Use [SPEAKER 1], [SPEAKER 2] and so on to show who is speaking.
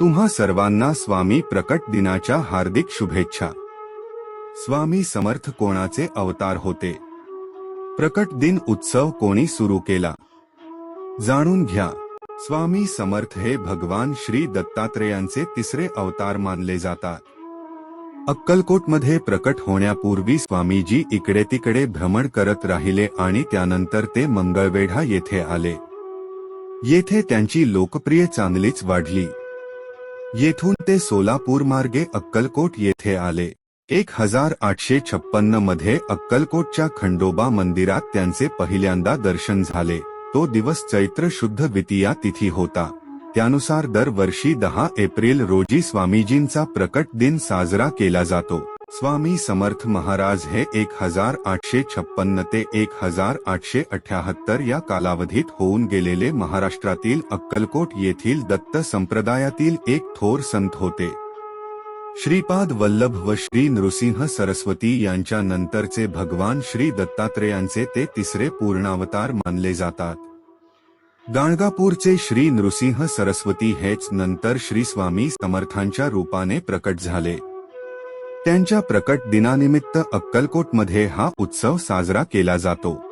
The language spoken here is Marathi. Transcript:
[SPEAKER 1] तुम्हा सर्वांना स्वामी प्रकट दिनाच्या हार्दिक शुभेच्छा. स्वामी समर्थ कोणाचे अवतार होते? प्रकट दिन उत्सव कोणी सुरू केला? जाणून घ्या. स्वामी समर्थ हे भगवान श्री दत्तात्रेयांचे तिसरे अवतार मानले जातात. अक्कलकोटमध्ये प्रकट होण्यापूर्वी स्वामीजी इकडे तिकडे भ्रमण करत राहिले आणि त्यानंतर ते मंगळवेढा येथे आले. येथे त्यांची लोकप्रिय चांगलीच वाढली. येथून ते सोलापूर मार्गे अक्कलकोट येथे आले. एक हजार आठशे छप्पन्नमध्ये अक्कलकोटच्या खंडोबा मंदिरात त्यांचे पहिल्यांदा दर्शन झाले. तो दिवस चैत्र शुद्ध द्वितीया तिथी होता. त्यानुसार दरवर्षी दहा एप्रिल रोजी स्वामीजींचा प्रकट दिन साजरा केला जातो. स्वामी समर्थ महाराज हे एक हजार आठशे छप्पन्न ते एक हजार आठशे अठ्याहत्तर या कालावधीत होऊन गेलेले महाराष्ट्रातील अक्कलकोट येथील दत्त संप्रदायातील एक थोर संत होते. श्रीपाद वल्लभ व श्री नृसिंह सरस्वती यांच्या नंतरचे भगवान श्री दत्तात्रेयांचे ते तिसरे पूर्णावतार मानले जातात. गाणगापूरचे श्री नृसिंह सरस्वती हेच नंतर श्री स्वामी समर्थांच्या रूपाने प्रकट झाले. त्यांच्या प्रकट दिनानिमित्त अक्कलकोटमध्ये हा उत्सव साजरा केला जातो.